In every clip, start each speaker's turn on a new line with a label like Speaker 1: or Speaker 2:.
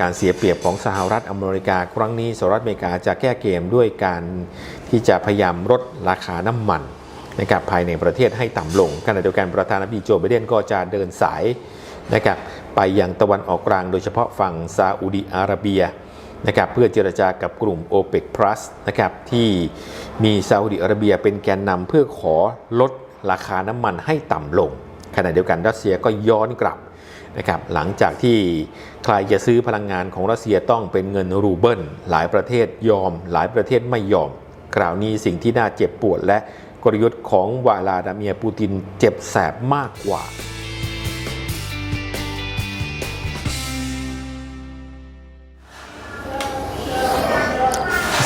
Speaker 1: การเสียเปรียบของสหรัฐอเมริกา ครั้งนี้สหรัฐอเมริกาจะแก้เกมด้วยการที่จะพยายามลดราคาน้ำมันนะครับภายในประเทศให้ต่ำลงขณะเดียวกันประธานาธิบดีโจไบเดนก็จะเดินสายนะครับไปยังตะวันออกกลางโดยเฉพาะฝั่งซาอุดิอาระเบียนะครับเพื่อเจรจากับกลุ่ม o p e c Plus นะครับที่มีซาอุดิอาระเบียเป็นแกนนำเพื่อขอลดราคาน้ำมันให้ต่ำลง ขณะเดียวกันรัสเซียก็ย้อนกลับ นะครับหลังจากที่ใครจะซื้อพลังงานของรัสเซียต้องเป็นเงินรูเบิลหลายประเทศยอม หลายประเทศไม่ยอมกล่าวนี้สิ่งที่น่าเจ็บปวดและกลยุทธ์ของวลาดาเมียร์ปูตินเจ็บแสบมากกว่า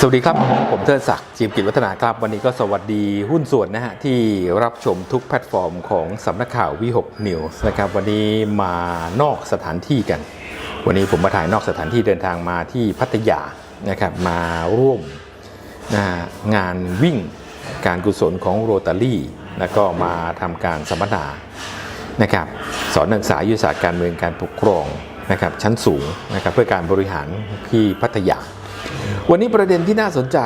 Speaker 1: สวัสดีครับ ผมเทิดศักดิ์จีมกิจวัฒนาครับ วันนี้ก็สวัสดีหุ้นส่วนนะฮะ ที่รับชมทุกแพลตฟอร์มของสำนักข่าววิหกนิวส์นะครับ วันนี้มานอกสถานที่กัน วันนี้ผมมาถ่ายนอกสถานที่เดินทางมาที่พัทยานะครับ มาร่วมนะงานวิ่งการกุศลของโรตารี่ แล้วก็มาทำการสัมมนานะครับสอนนักศึกษายุทธศาสตร์การเมืองการปกครองนะครับชั้นสูงนะครับเพื่อการบริหารที่พัทยา วันนี้ประเด็นที่น่าสนใจ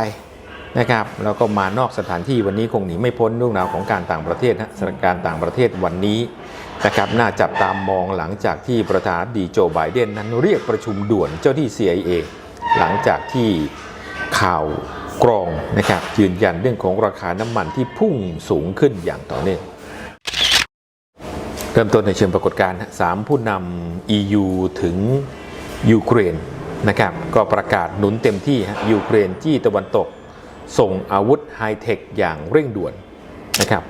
Speaker 1: นะครับแล้วก็มานอกสถานที่วันนี้คงหนีไม่พ้นเรื่องราวของการต่างประเทศนะสถานการณ์ต่างประเทศวันนี้นะครับน่าจับตามมองหลังจากที่ประธานดีโจไบเดนนั้นเรียกประชุมด่วนเจ้าที่ CIA หลังจากที่ข่าวกรองนะครับยืนยันเรื่องของราคาน้ำมันที่พุ่งสูงขึ้นอย่างต่อเนื่องเริ่มต้นในเชิงปรากฏการณ์สามผู้นำ EU ถึงยูเครน นะครับก็ประกาศหนุนเต็มที่ยูเครนจี้ตะวันตก ส่งอาวุธไฮเทคอย่างเร่งด่วนนะครับ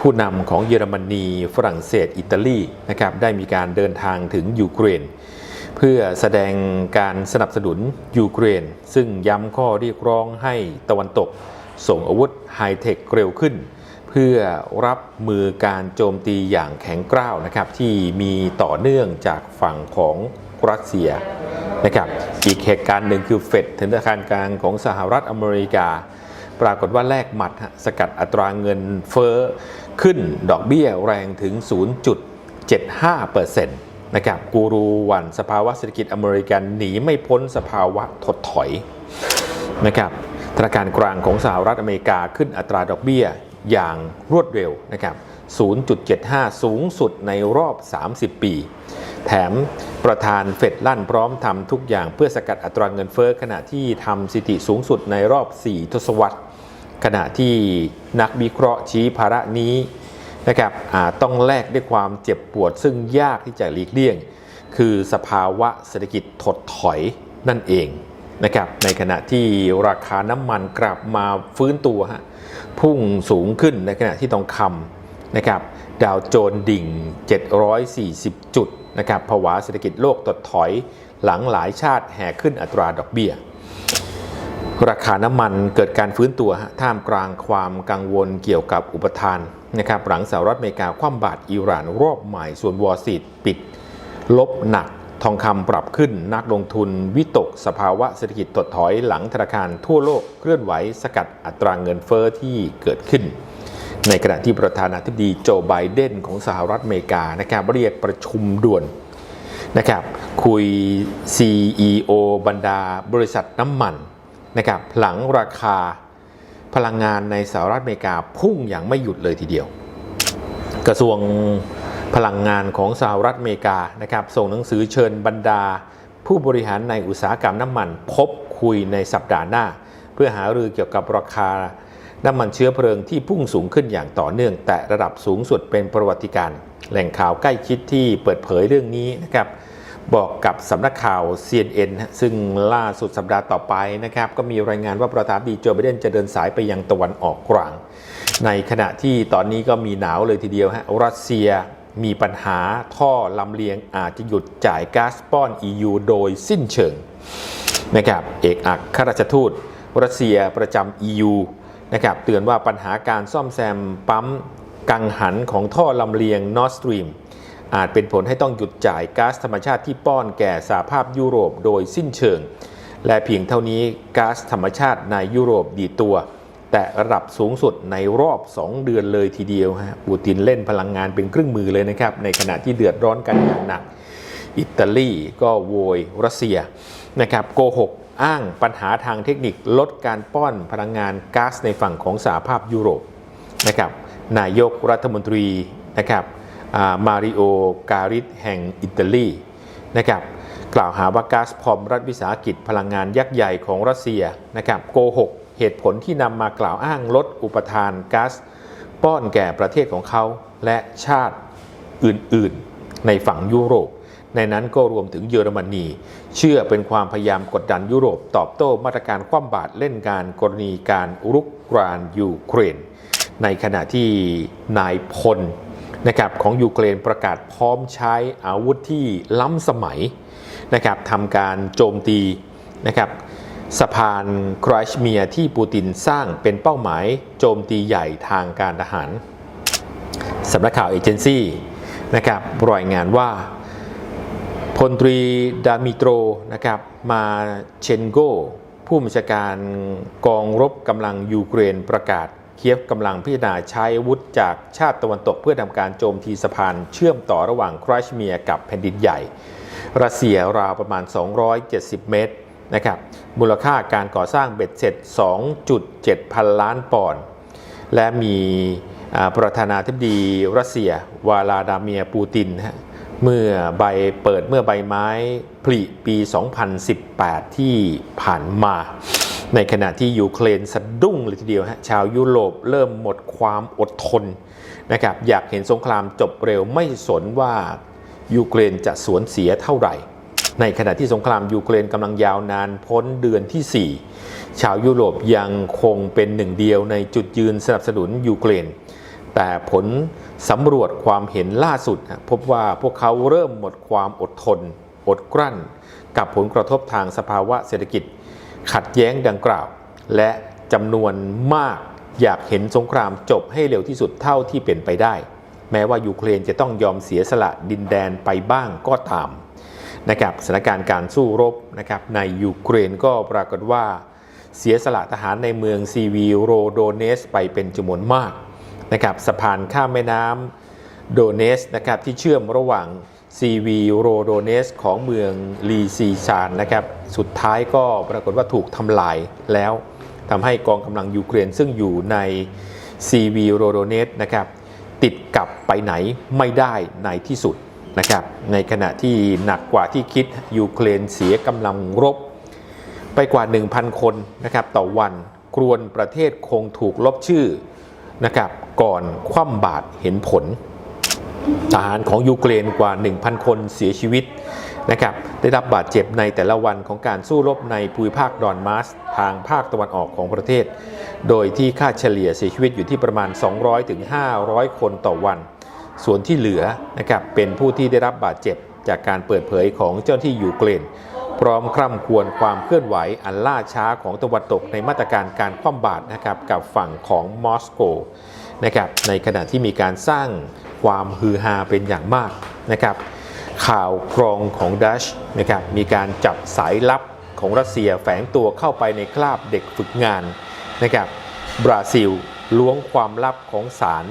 Speaker 1: ผู้นำของเยอรมนี ฝรั่งเศส อิตาลีนะครับได้มีการเดินทางถึงยูเครน เพื่อแสดงการสนับสนุนยูเครน ซึ่งย้ำข้อเรียกร้องให้ตะวันตก ส่งอาวุธไฮเทคเร็วขึ้น เพื่อรับมือการโจมตีอย่างแข็งกร้าวนะครับที่มีต่อเนื่องจากฝั่งของรัสเซีย นะครับอีกเหตุการณ์หนึ่งคือเฟดธนาคารกลางของสหรัฐอเมริกา ปรากฏว่าแลกหมัดสกัดอัตราเงินเฟ้อขึ้นดอกเบี้ยแรงถึง 0.75%นะครับกูรูหวันสภาวะเศรษฐกิจอเมริกันหนีไม่พ้นสภาวะถดถอยนะครับธนาคารกลางของสหรัฐอเมริกาขึ้นอัตราดอกเบี้ยอย่างรวดเร็วนะครับ 0.75 สูงสุดในรอบ 30 ปี แถมประธานเฟดลั่นพร้อมทำทุกอย่างเพื่อสกัดอัตราเงินเฟ้อขณะที่ทำสิติสูงสุดในรอบ 4 ทศวรรษ ขณะที่นักวิเคราะห์ชี้ภาระนี้นะครับต้องแลกด้วยความเจ็บปวดซึ่งยากที่จะหลีกเลี่ยง คือสภาวะเศรษฐกิจถดถอยนั่นเองนะครับในขณะที่ราคาน้ำมันกลับมาฟื้นตัวฮะพุ่งสูงขึ้นในขณะที่ทองคำนะครับดาวโจนส์ดิ่ง 740 จุด นะครับภาวะเศรษฐกิจโลกถดถอยหลังหลายชาติแห่ขึ้นอัตราดอกเบี้ย ราคาน้ำมันเกิดการฟื้นตัวท่ามกลางความกังวลเกี่ยวกับอุปทานนะครับหลังสหรัฐอเมริกาคว่ำบาตรอิหร่านรอบใหม่ส่วนวอลซีตปิด ลบหนักทองคำปรับขึ้นนักลงทุนวิตกสภาวะเศรษฐกิจถดถอยหลังธนาคารทั่วโลกเคลื่อนไหวสกัดอัตราเงินเฟอ้อที่เกิดขึ้น ในขณะที่ประธานาธิบดีโจไบเดนของสหรัฐอเมริกานะครับเรียกประชุมด่วนนะครับคุย CEO บรรดาบริษัทน้ำมันนะครับหลังราคาพลังงานในสหรัฐอเมริกาพุ่งอย่างไม่หยุดเลยทีเดียว กระทรวงพลังงานของสหรัฐอเมริกานะครับส่งหนังสือเชิญบรรดา ผู้บริหารในอุตสาหกรรมน้ำมัน พบคุยในสัปดาห์หน้า เพื่อหารือเกี่ยวกับราคา น้ำมันเชื้อเพลิงที่พุ่งสูงขึ้นอย่างต่อเนื่อง แต่ระดับสูงสุดเป็นประวัติการณ์แหล่งข่าวใกล้ชิดที่เปิดเผยเรื่องนี้นะครับบอกกับสำนักข่าว CNN ซึ่งล่าสุดสัปดาห์ต่อไปนะครับ ก็มีรายงานว่าประธานาธิบดีโจไบเดนจะเดินสายไปยังตะวันออกกลาง ในขณะที่ตอนนี้ก็มีหนาวเลยทีเดียวฮะรัสเซียมีปัญหาท่อลำเลียงอาจจะหยุดจ่ายก๊าซป้อน EU โดยสิ้นเชิงนะครับเอกอัครราชทูตรัสเซียประจำ EU นะครับเตือนว่าปัญหาการซ่อมแซมปั๊มกังหันของท่อลำเลียง Nord Stream อาจเป็นผลให้ต้องหยุดจ่ายก๊าซธรรมชาติที่ป้อนแก่สหภาพยุโรปโดยสิ้นเชิง และเพียงเท่านี้ก๊าซธรรมชาติในยุโรปดีตัว แต่ระดับสูงสุดในรอบ 2 เดือนเลยทีเดียวฮะปูตินเล่นพลังงานเป็นเครึ่องมือเลยนะครับ ในขณะที่เดือดร้อนกันอย่างหนัก อิตาลีก็โวยรัสเซียนะครับโกหก อ้างปัญหาทางเทคนิคลดการป้อนพลังงานก๊าซในฝั่งของสหภาพยุโรปนะครับนายกรัฐมนตรีนะครับมาริโอการิสแห่งอิตาลีนะครับกล่าวหาว่าก๊าซพอมรัฐวิสาหกิจพลังงานยักษ์ใหญ่ของรัสเซียนะครับโกหกเหตุผลที่นำมากล่าวอ้างลดอุปทานก๊าซป้อนแก่ประเทศของเขาและชาติอื่นๆ ในฝั่งยุโรป ในนั้นก็รวมถึงเยอรมนี เชื่อเป็นความพยายามกดดันยุโรปตอบโต้มาตรการคว่ำบาตรเล่นการกรณีการรุกรานยูเครน ในขณะที่นายพลนะครับของยูเครนประกาศพร้อมใช้อาวุธที่ล้ำสมัยนะครับทำการโจมตีนะครับสะพานครชเมียที่ปูตินสร้างเป็นเป้าหมายโจมตีใหญ่ทางการทหารสำนักข่าวเอเจนซี่นะครับรายงานว่า พลตรีดามิโตรนะครับมาเชนโก ผู้บัญชาการกองรบกำลังยูเครนประกาศเคียฟกำลังพิจารณาใช้อาวุธจากชาติตะวันตกเพื่อทำการโจมตีสะพานเชื่อมต่อระหว่างครชเมียกับแผ่นดินใหญ่ รัสเซียราวประมาณ 270 เมตรนะครับมูลค่าการก่อสร้างเบ็ดเสร็จ 2.7 พันล้านปอนด์และมีประธานาธิบดีรัสเซีย วาลาดาเมียปูตินนะ เมื่อใบเปิดเมื่อใบไม้ผลิปี 2018 ที่ผ่านมา ในขณะที่ยูเครนสะดุ้งเลยทีเดียวฮะชาวยุโรปเริ่มหมดความอดทนนะครับอยากเห็นสงครามจบเร็วไม่สนว่ายูเครนจะสวนเสียเท่าไหร่ ในขณะที่สงครามยูเครนกำลังยาวนานพ้นเดือนที่ 4 ชาวยุโรปยังคงเป็นหนึ่งเดียวในจุดยืนสนับสนุนยูเครน แต่ผลสำรวจความเห็นล่าสุด พบว่าพวกเขาเริ่มหมดความอดทน อดกลั้น กับผลกระทบทางสภาวะเศรษฐกิจ ขัดแย้งดังกล่าว และจำนวนมากอยากเห็นสงครามจบให้เร็วที่สุดเท่าที่เป็นไปได้ แม้ว่ายูเครนจะต้องยอมเสียสละดินแดนไปบ้างก็ตามนะครับสถานการณ์การสู้รบนะครับในยูเครนก็ปรากฏว่า เสียสละทหารในเมืองซีวีโรโดเนสไปเป็นจำนวนมาก นะครับสะพานข้ามแม่น้ำโดเนสนะครับที่เชื่อมระหว่างซีวีโรโดเนสของเมืองลีซีชานนะครับสุดท้ายก็ปรากฏว่าถูกทำลายแล้วทำให้กองกำลังยูเครนซึ่งอยู่ในซีวีโรโดเนสนะครับติดกับไปไหนไม่ได้ในที่สุดนะครับในขณะที่หนักกว่าที่คิดยูเครนเสียกำลังรบ ไปกว่า 1,000 คนนะครับต่อวันกรวนประเทศคงถูกลบชื่อ นะครับก่อนคว่ำบาตรเห็นผล ทหารของยูเครนกว่า 1,000 คนเสียชีวิตนะครับได้รับบาดเจ็บในแต่ละวันของการสู้รบในภูมิภาคดอนมาสทางภาคตะวันออกของประเทศ โดยที่ค่าเฉลี่ยเสียชีวิตอยู่ที่ประมาณ 200-500ถึงคนต่อวัน ส่วนที่เหลือนะครับเป็นผู้ที่ได้รับบาดเจ็บจากการเปิดเผยของเจ้าหน้าที่ยูเครน พร้อมคร่ำควรความเคลื่อนไหวอันล่าช้าของตะวันตกในมาตรการการคว่ำบาตรนะครับกับฝั่งของมอสโกนะครับในขณะที่มีการสร้างความฮือฮาเป็นอย่างมากนะครับข่าวกรองของดัชนะครับมีการจับสายลับของรัสเซียแฝงตัวเข้าไปในคราบเด็กฝึกงานนะครับบราซิลล้วงความลับของศาล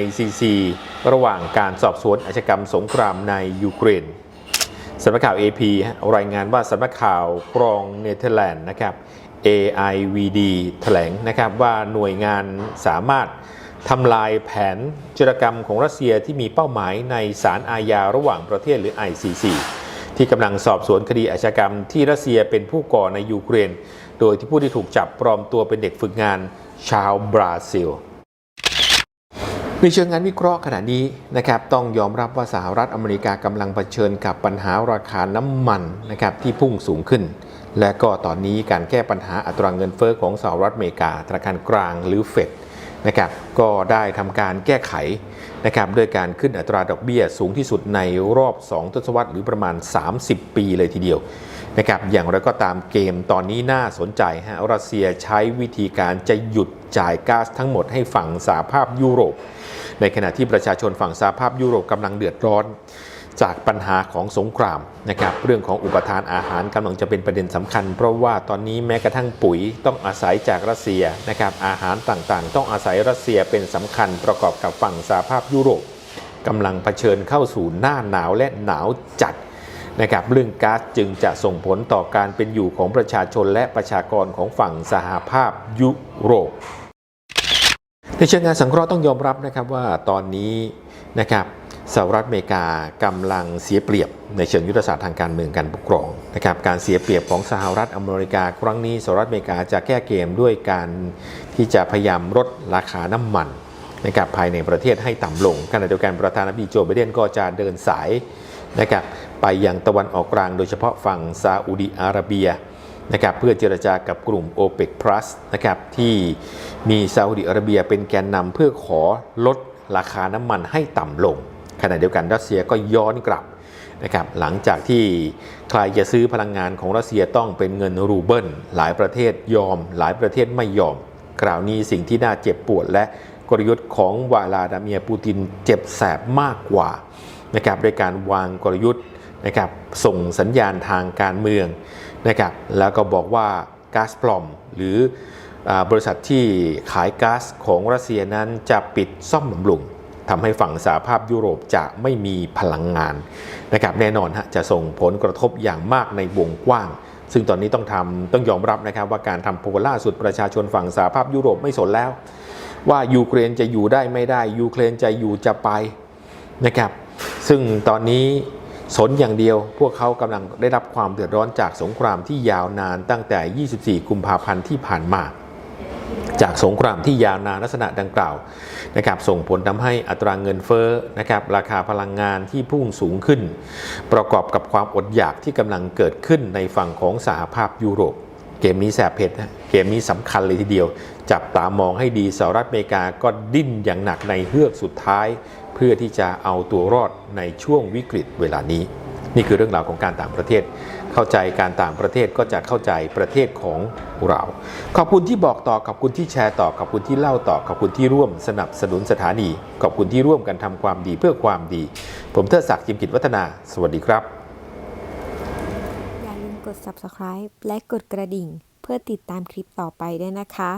Speaker 1: ICC ระหว่างการสอบสวนอาชญากรรมสงครามในยูเครน สำนักข่าว AP รายงานว่าสำนักข่าวกรองเนเธอร์แลนด์นะครับ AIVD แถลงนะครับว่าหน่วยงานสามารถทำลายแผนจรกรรมของรัสเซียที่มีเป้าหมายในศาลอาญาระหว่างประเทศหรือ ICC ที่กำลังสอบสวนคดีอาชญากรรมที่รัสเซียเป็นผู้ก่อในยูเครน โดยที่ผู้ที่ถูกจับปลอมตัวเป็นเด็กฝึกงานชาวบราซิล ในเชิงงานวิเคราะห์ขณะนี้นะครับต้องยอมรับว่าสหรัฐอเมริกากำลังเผชิญกับปัญหาราคาน้ำมันนะครับที่พุ่งสูงขึ้น และก็ตอนนี้การแก้ปัญหาอัตราเงินเฟอ้อของสหรัฐอเมริกาธนาคารกลางหรือเฟดนะครับก็ได้ทำการแก้ไขนะครับด้วยการขึ้นอัตราดอกเบี้ยสูงที่สุดในรอบ 2 ทศวรรษหรือประมาณ 30 ปีเลยทีเดียวนะครับอย่างไรก็ตามเกมตอนนี้น่าสนใจฮะรัสเซียใช้วิธีการจะหยุดจ่ายก๊าซทั้งหมดให้ฝั่งสหภาพยุโรป ในขณะที่ประชาชนฝั่งสหภาพยุโรปกำลังเดือดร้อน จากปัญหาของสงครามนะครับเรื่องของอุปทานอาหารกำลังจะเป็นประเด็นสำคัญ เพราะว่าตอนนี้แม้กระทั่งปุ๋ยต้องอาศัยจากรัสเซียนะครับอาหารต่างๆ ต้องอาศัยรัสเซียเป็นสำคัญประกอบกับฝั่งสหภาพยุโรปกำลังเผชิญเข้าสู่หน้าหนาวและหนาวจัดนะครับเรื่องก๊าซจึงจะส่งผลต่อการเป็นอยู่ของประชาชนและประชากรของฝั่งสหภาพยุโรป ในเชิงงานสังเคราะห์ต้องยอมรับนะครับว่าตอนนี้นะครับสหรัฐอเมริกากำลังเสียเปรียบในเชิงยุทธศาสตร์ทางการเมืองการปกครองนะครับการเสียเปรียบของสหรัฐอเมริกา ครั้งนี้สหรัฐอเมริกาจะแก้เกมด้วยการที่จะพยายามลดราคาน้ำมันนะครับภายในประเทศให้ต่ำลงขณะเดียวกันประธานาธิบดีโจไบเดนก็จะเดินสายนะครับไปยังตะวันออกกลางโดยเฉพาะฝั่งซาอุดิอาระเบีย นะครับเพื่อเจรจากับกลุ่ม OPEC Plus นะครับที่มีซาอุดิอาระเบียเป็นแกนนำเพื่อขอลดราคาน้ำมันให้ต่ำลง ขณะเดียวกันรัสเซียก็ย้อนกลับนะครับหลังจากที่ใครจะซื้อพลังงานของรัสเซียต้องเป็นเงินรูเบิลหลายประเทศยอม หลายประเทศไม่ยอมคราวนี้สิ่งที่น่าเจ็บปวดและกลยุทธ์ของวลาดาเมียปูตินเจ็บแสบมากกว่านะครับโดยการวางกลยุทธ์ นะครับส่งสัญญาณทางการเมืองนะครับแล้วก็บอกว่าก๊าซปลอมหรืออบริษัทที่ขายก๊าซของรัสเซียนั้นจะปิดซ่อมบำรุงทำให้ฝั่งสหภาพยุโรปจะไม่มีพลังงานนะครับแน่นอนฮะจะส่งผลกระทบอย่างมากในวงกว้าง ซึ่งตอนนี้ต้องทำต้องยอมรับนะครับว่าการทำโพลล่าสุดประชาชนฝั่งสหภาพยุโรปไม่สนแล้ว ว่ายูเครนจะอยู่ได้ไม่ได้ยูเครนจะอยู่จะไปนะครับซึ่งตอนนี้ สนอย่างเดียวพวกเขากำลังได้รับความเดือดร้อนจากสงครามที่ยาวนานตั้งแต่ 24 กุมภาพันธ์ที่ผ่านมา จากสงครามที่ยาวนานลักษณะดังกล่าวนะครับส่งผลทำให้อัตราเงินเฟ้อนะครับราคาพลังงานที่พุ่งสูงขึ้น ประกอบกับความอดอยากที่กำลังเกิดขึ้นในฝั่งของสหภาพยุโรปเกมนี้แสบเผ็ดนะเกมนี้สำคัญเลยทีเดียว จับตามองให้ดีสหรัฐอเมริกาก็ดิ้นอย่างหนักในเฮือกสุดท้าย พื่อที่จะเอาตัวรอดในช่วงวิกฤตเวลานี้ นี่คือเรื่องราวของการต่างประเทศ เข้าใจการต่างประเทศก็จะเข้าใจประเทศของเรา ขอบคุณที่บอกต่อขอบคุณที่แชร์ต่อขอบคุณที่เล่าต่อขอบคุณที่ร่วมสนับสนุนสถานี ขอบคุณที่ร่วมกันทำความดีเพื่อความดี ผมเทิดศักดิ์จิมกิจวัฒนา สวัสดีครับ
Speaker 2: อย่าลืมกด subscribe และกดกระดิ่ง เพื่อติดตามคลิปต่อไปด้วยนะคะ